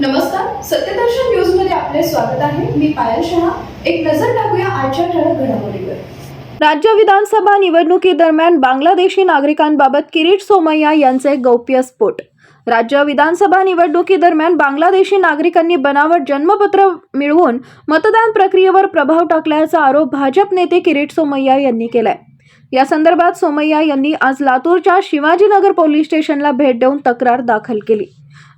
नमस्कार सत्यदर्शन न्यूजमध्ये आपले स्वागत आहे. मी पायल शहा. एक नजर टाकूया आजच्या ठळक घडामोडीवर. राज्य विधानसभा निवडणुकीदरम्यान बांगलादेशी नागरिकांबाबत किरीट सोमय्या यांचे गौप्यस्फोट राज्य विधानसभा निवडणुकीदरम्यान बांगलादेशी नागरिकांनी बनावट जन्मपत्र मिळवून मतदान प्रक्रियेवर प्रभाव टाकल्याचा आरोप भाजप नेते किरीट सोमय्या यांनी केलाय. या संदर्भात सोमय्या यांनी आज लातूरच्या शिवाजीनगर पोलीस स्टेशनला भेट देऊन तक्रार दाखल केली.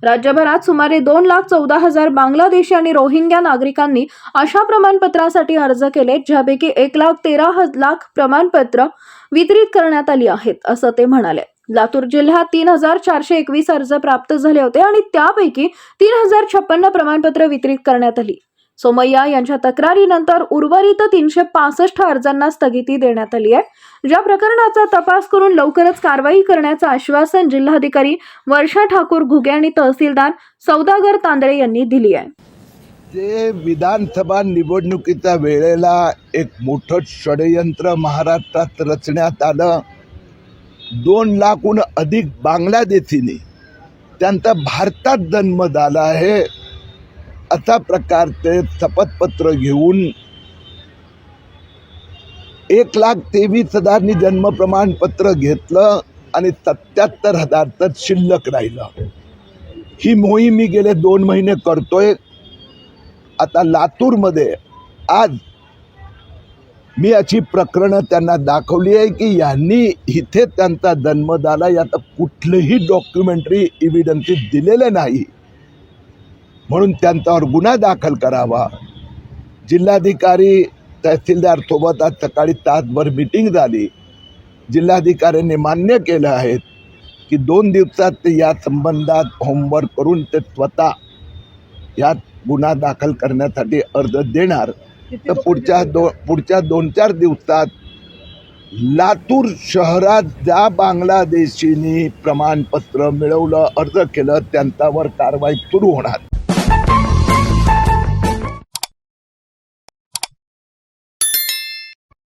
राज्यभरात सुमारे दोन लाख चौदा हजार बांगलादेशी आणि रोहिंग्या नागरिकांनी अशा प्रमाणपत्रासाठी अर्ज केले ज्यापैकी एक लाख तेरा लाख प्रमाणपत्र वितरित करण्यात आली आहेत असं ते म्हणाले. लातूर जिल्ह्यात तीन हजार चारशे एकवीस अर्ज प्राप्त झाले होते आणि त्यापैकी तीन हजार छप्पन्न प्रमाणपत्र वितरित करण्यात आली. सोमय्या यांच्या तक्रारीनंतर उर्वरित तीनशे पासष्ट अर्जांना स्थगिती देण्यात आली आहे. ज्या प्रकरणाचा तपास करून लवकरच कारवाई करण्याचं आश्वासन जिल्हाधिकारी वर्षा ठाकूर घुगे आणि तहसीलदार सौदागर तांदळे यांनी दिली आहे. ते विधानसभा निवडणुकीच्या वेळेला एक मोठं षडयंत्र महाराष्ट्रात रचण्यात आलं. दोन लाखहून अधिक बांगलादेशींनी त्यांचा भारतात जन्म झाला आहे. अशा प्रकारचे शपथपत्र घेऊन एक लाख तेवीस हजारनी जन्म प्रमाणपत्र घेतलं आणि सत्याहत्तर हजारचं शिल्लक राहिलं. ही मोहीम मी गेले दोन महिने करतोय. आता लातूरमध्ये आज मी अशी प्रकरणं त्यांना दाखवली आहे की यांनी इथे त्यांचा जन्म झाला याचं कुठलंही डॉक्युमेंटरी इव्हिडन्सेस दिलेलं नाही. म्हणून त्यांच्यावर गुन्हा दाखल करावा. जिल्हाधिकारी तहसीलदार सोबत आज सकाळी तासभर मिटिंग झाली. जिल्हाधिकाऱ्यांनी मान्य केलं आहे की दोन दिवसात ते या संबंधात होमवर्क करून ते स्वतः यात गुन्हा दाखल करण्यासाठी अर्ज देणार. तर पुढच्या दो पुढच्या दोन चार दिवसात लातूर शहरात ज्या बांगलादेशींनी प्रमाणपत्र मिळवलं अर्ज केलं त्यांच्यावर कारवाई सुरू होणार.